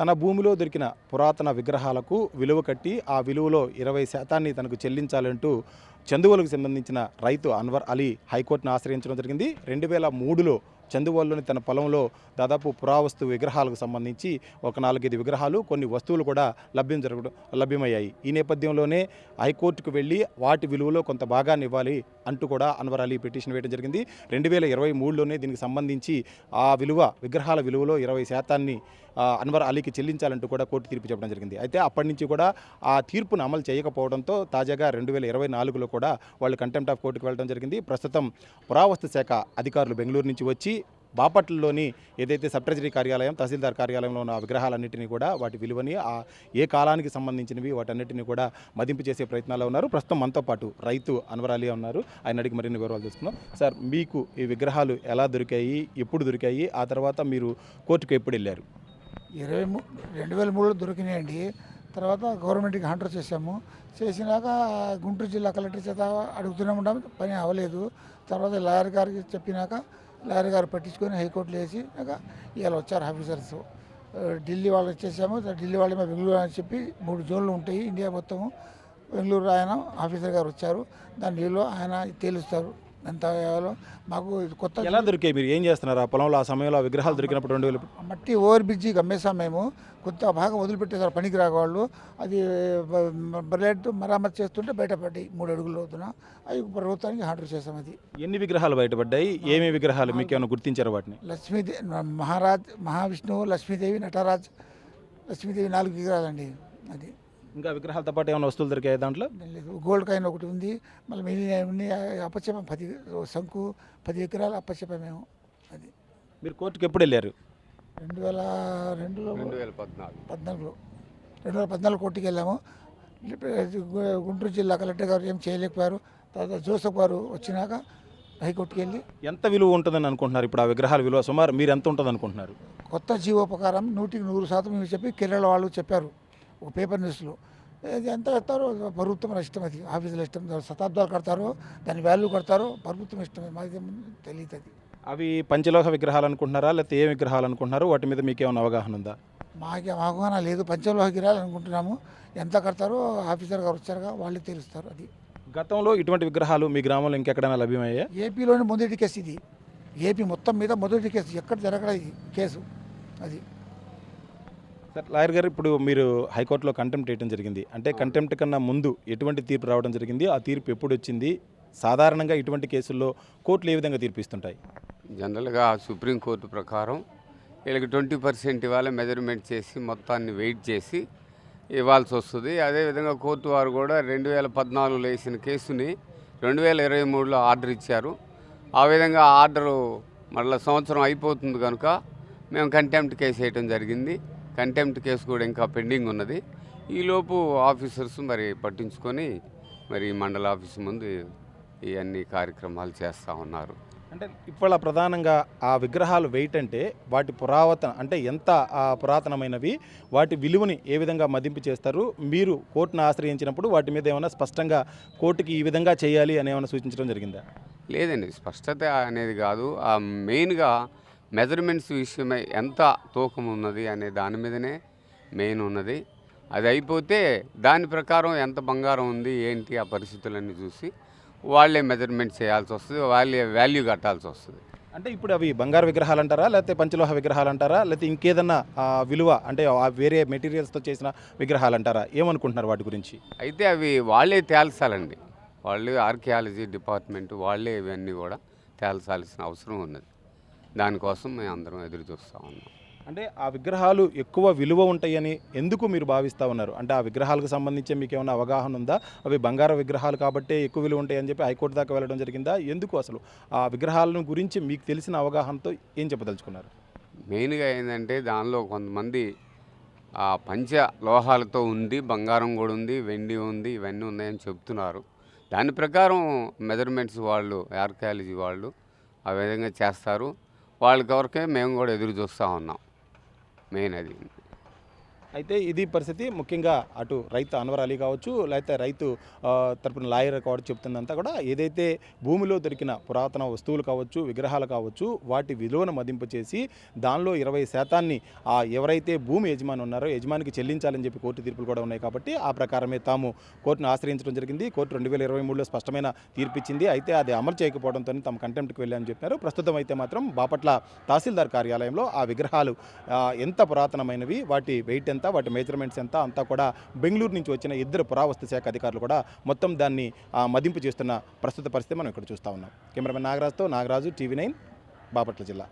తన భూమిలో దొరికిన పురాతన విగ్రహాలకు విలువ కట్టి ఆ విలువలో ఇరవై శాతాన్ని తనకు చెల్లించాలంటూ చందువలకు సంబంధించిన రైతు అన్వర్ అలీ హైకోర్టును ఆశ్రయించడం జరిగింది. రెండు వేల మూడులో చందువల్లోని తన పొలంలో దాదాపు పురావస్తు విగ్రహాలకు సంబంధించి ఒక నాలుగైదు విగ్రహాలు కొన్ని వస్తువులు కూడా లభ్యం జరగడం లభ్యమయ్యాయి. ఈ నేపథ్యంలోనే హైకోర్టుకు వెళ్ళి వాటి విలువలో కొంత భాగాన్ని ఇవ్వాలి అంటూ కూడా అన్వర్ అలీ పిటిషన్ వేయడం జరిగింది. రెండు వేల ఇరవై మూడులోనే దీనికి సంబంధించి ఆ విలువ విగ్రహాల విలువలో ఇరవై శాతాన్ని అన్వర్ అలీకి చెల్లించాలంటూ కూడా కోర్టు తీర్పు చెప్పడం జరిగింది. అయితే అప్పటి నుంచి కూడా ఆ తీర్పును అమలు చేయకపోవడంతో తాజాగా రెండు వేల ఇరవై నాలుగులో కూడా వాళ్ళు కంటెంప్ట్ ఆఫ్ కోర్టుకు వెళ్ళడం జరిగింది. ప్రస్తుతం పురావస్తు శాఖ అధికారులు బెంగళూరు నుంచి వచ్చి బాపట్లలోని ఏదైతే సబ్ ట్రెజరీ కార్యాలయం తహసీల్దార్ కార్యాలయంలో ఉన్న ఆ విగ్రహాలన్నింటినీ కూడా వాటి విలువని ఆ ఏ కాలానికి సంబంధించినవి వాటన్నిటిని కూడా మదింపు చేసే ప్రయత్నాల్లో ఉన్నారు. ప్రస్తుతం మనతో పాటు రైతు అన్వర్ అలీ ఉన్నారు. ఆయన అడిగి మరిన్ని వివరాలు తెలుసుకున్నాం సార్ మీకు ఈ విగ్రహాలు ఎలా దొరికాయి ఎప్పుడు దొరికాయి ఆ తర్వాత మీరు కోర్టుకు ఎప్పుడు వెళ్ళారు? ఇరవై రెండు వేల మూడులో దొరికినాయండి. తర్వాత గవర్నమెంట్కి హంటర్ చేసాము చేసినాక గుంటూరు జిల్లా కలెక్టర్ చేత అడుగుతూనే ఉంటాం పని అవ్వలేదు. తర్వాత లాయర్ గారికి చెప్పినాక లాయర్ గారు పట్టించుకొని హైకోర్టులో వేసి నాక ఇవాళ వచ్చారు ఆఫీసర్స్. ఢిల్లీ వాళ్ళు వచ్చేసాము. ఢిల్లీ వాళ్ళు బెంగళూరు అని చెప్పి మూడు జోన్లు ఉంటాయి. ఇండియా మొత్తము బెంగళూరు ఆయన ఆఫీసర్ గారు వచ్చారు. దానిలో ఆయన తేలుస్తారు. ఎంత మాకు కొత్త ఎలా దొరికాయి మీరు? ఏం చేస్తున్నారు ఆ పొలంలో? ఆ సమయంలో ఆ విగ్రహాలు దొరికినప్పుడు రెండు వేల మట్టి ఓవర్ బ్రిడ్జి అమ్మేసాం మేము. కొంత భాగం వదిలిపెట్టేసారు పనికి రాగవాళ్ళు అది బ్లడ్ మరామతు చేస్తుంటే బయటపడ్డాయి మూడు అడుగుల లోతున. అవి ప్రభుత్వానికి ఆర్డర్ చేసాం అది. ఎన్ని విగ్రహాలు బయటపడ్డాయి ఏమేమి విగ్రహాలు మీకు ఏమైనా గుర్తించారు వాటిని? లక్ష్మీదేవి మహారాజ్ మహావిష్ణువు లక్ష్మీదేవి నటరాజ్ లక్ష్మీదేవి నాలుగు విగ్రహాలండి అది. ఇంకా విగ్రహాలతో పాటు ఏమైనా వస్తువులు దొరికాయి దాంట్లో? లేదు. గోల్డ్ కాయిన్ ఒకటి ఉంది. మళ్ళీ మిగిలిన అప్పచెప్పం పది శంకు పది ఎకరాలు అప్పచెప్పాం మేము అది. మీరు కోర్టుకు ఎప్పుడు వెళ్ళారు? రెండు వేల రెండులో రెండు వేల పద్నాలుగు. పద్నాలుగులో. రెండు వేల పద్నాలుగు కోర్టుకి వెళ్ళాము. గుంటూరు జిల్లా కలెక్టర్ గారు ఏం చేయలేకపోయారు. తర్వాత జోసఫ్ గారు వచ్చినాక హైకోర్టుకి వెళ్ళి ఎంత విలువ ఉంటుందని అనుకుంటున్నారు ఇప్పుడు ఆ విగ్రహాల విలువ? సుమారు మీరు ఎంత ఉంటుంది అనుకుంటున్నారు కొత్త జీవోపకారం నూటికి నూరు శాతం చెప్పి కేరళ వాళ్ళు చెప్పారు. ఒక పేపర్ న్యూస్లో ఇది ఎంత కడతారో ప్రభుత్వం ఇష్టం అది ఆఫీసులో ఇష్టం శతాబ్దాలు కడతారో దాని వాల్యూ కడతారో ప్రభుత్వం ఇష్టమే మాకు తెలియదు అవి పంచలోహ విగ్రహాలు అనుకుంటున్నారా? లేకపోతే ఏ విగ్రహాలు అనుకుంటున్నారు? వాటి మీద మీకు ఏమైనా అవగాహన ఉందా? మాకే అవగాహన లేదు. పంచలోహ గిరాలు అనుకుంటున్నాము. ఎంత కడతారో ఆఫీసర్ గారు వచ్చారుగా వాళ్ళే తెలుస్తారు అది. గతంలో ఇటువంటి విగ్రహాలు మీ గ్రామంలో ఇంకెక్కడైనా లభ్యమయ్యా ఏపీలోని మొదటి కేసు ఇది. ఏపీ మొత్తం మీద మొదటి కేసు. ఎక్కడ జరగడం ఇది కేసు అది. సార్ లాయర్ గారు ఇప్పుడు మీరు హైకోర్టులో కంటెంప్ట్ వేయడం జరిగింది. అంటే కంటెంప్ట్ కన్నా ముందు ఎటువంటి తీర్పు రావడం జరిగింది? ఆ తీర్పు ఎప్పుడు వచ్చింది? సాధారణంగా ఇటువంటి కేసుల్లో కోర్టులు ఏ విధంగా తీర్పిస్తుంటాయి? జనరల్గా సుప్రీంకోర్టు ప్రకారం వీళ్ళకి ట్వంటీ పర్సెంట్ ఇవాళ మెజర్మెంట్ చేసి మొత్తాన్ని వెయిట్ చేసి ఇవ్వాల్సి వస్తుంది. అదేవిధంగా కోర్టు వారు కూడా రెండు వేల పద్నాలుగులో వేసిన కేసుని రెండు వేల ఇరవై మూడులో ఆర్డర్ ఇచ్చారు. ఆ విధంగా ఆర్డరు మళ్ళీ సంవత్సరం అయిపోతుంది కనుక మేము కంటెంప్ట్ కేసు వేయటం జరిగింది. కంటెంప్ట్ కేసు కూడా ఇంకా పెండింగ్ ఉన్నది. ఈలోపు ఆఫీసర్స్ మరి పట్టించుకొని మరి మండల ఆఫీస్ ముందు ఇవన్నీ కార్యక్రమాలు చేస్తూ ఉన్నారు. అంటే ఇవాళ ప్రధానంగా ఆ విగ్రహాలు వెయిట్ అంటే వాటి పురాతన అంటే ఎంత పురాతనమైనవి వాటి విలువని ఏ విధంగా మదింపు చేస్తారు మీరు కోర్టును ఆశ్రయించినప్పుడు వాటి మీద ఏమైనా స్పష్టంగా కోర్టుకి ఈ విధంగా చేయాలి అని ఏమైనా సూచించడం జరిగిందా? లేదండి స్పష్టత అనేది కాదు. ఆ మెయిన్గా మెజర్మెంట్స్ విషయమై ఎంత తూకం ఉన్నది అనే దాని మీదనే మెయిన్ ఉన్నది. అది అయిపోతే దాని ప్రకారం ఎంత బంగారం ఉంది ఏంటి ఆ పరిస్థితులన్నీ చూసి వాళ్ళే మెజర్మెంట్ చేయాల్సి వస్తుంది వాళ్ళే వాల్యూ కట్టాల్సి వస్తుంది. అంటే ఇప్పుడు అవి బంగారు విగ్రహాలు అంటారా లేకపోతే పంచలోహ విగ్రహాలు అంటారా లేకపోతే ఇంకేదన్నా విలువ అంటే ఆ వేరే మెటీరియల్స్తో చేసిన విగ్రహాలు అంటారా ఏమనుకుంటున్నారు వాటి గురించి? అయితే అవి వాళ్ళే తేల్చాలండి. వాళ్ళు ఆర్కియాలజీ డిపార్ట్మెంట్ వాళ్ళే ఇవన్నీ కూడా తేల్చాల్సిన అవసరం ఉన్నది. దానికోసం మేము అందరం ఎదురు చూస్తూ ఉన్నాం. అంటే ఆ విగ్రహాలు ఎక్కువ విలువ ఉంటాయని ఎందుకు మీరు భావిస్తూ ఉన్నారు? అంటే ఆ విగ్రహాలకు సంబంధించి మీకు ఏమైనా అవగాహన ఉందా? అవి బంగారు విగ్రహాలు కాబట్టే ఎక్కువ విలువ ఉంటాయని చెప్పి హైకోర్టు దాకా వెళ్ళడం జరిగిందా? ఎందుకు అసలు ఆ విగ్రహాలను గురించి మీకు తెలిసిన అవగాహనతో ఏం చెప్పదలుచుకున్నారు? మెయిన్గా ఏంటంటే దానిలో కొంతమంది ఆ పంచ లోహాలతో ఉంది బంగారం కూడా ఉంది వెండి ఉంది ఇవన్నీ ఉన్నాయని చెప్తున్నారు. దాని ప్రకారం మెజర్మెంట్స్ వాళ్ళు ఆర్కియాలజీ వాళ్ళు ఆ విధంగా చేస్తారు. వాళ్ళ కొరకే మేము కూడా ఎదురు చూస్తూ ఉన్నాం. మెయిన్ అది. అయితే ఇది పరిస్థితి. ముఖ్యంగా అటు రైతు అన్వర్ అలీ కావచ్చు లేకపోతే రైతు తరపున లాయర్ కావచ్చు చెప్తుందంతా కూడా ఏదైతే భూమిలో దొరికిన పురాతన వస్తువులు కావచ్చు విగ్రహాలు కావచ్చు వాటి విలువను మదింపు చేసి దానిలో ఇరవై శాతాన్ని ఆ ఎవరైతే భూమి యజమాని ఉన్నారో యజమానికి చెల్లించాలని చెప్పి కోర్టు తీర్పులు కూడా ఉన్నాయి కాబట్టి ఆ ప్రకారమే తాము కోర్టును ఆశ్రయించడం జరిగింది. కోర్టు రెండు వేల ఇరవై మూడులో స్పష్టమైన తీర్పిచ్చింది. అయితే అది అమలు చేయకపోవడంతో తమ కంటెంప్ట్కి వెళ్ళామని చెప్పారు. ప్రస్తుతం అయితే మాత్రం బాపట్ల తహసీల్దార్ కార్యాలయంలో ఆ విగ్రహాలు ఎంత పురాతనమైనవి వాటి వెయిట్ ఎంత వాటి మెజర్మెంట్స్ ఎంత అంతా కూడా బెంగళూరు నుంచి వచ్చిన ఇద్దరు పురావస్తు శాఖ అధికారులు కూడా మొత్తం దాన్ని మదింపు చేస్తున్న ప్రస్తుత పరిస్థితి మనం ఇక్కడ చూస్తూ ఉన్నాం. కెమెరామెన్ నాగరాజుతో నాగరాజు టీవీ నైన్ బాపట్ల జిల్లా.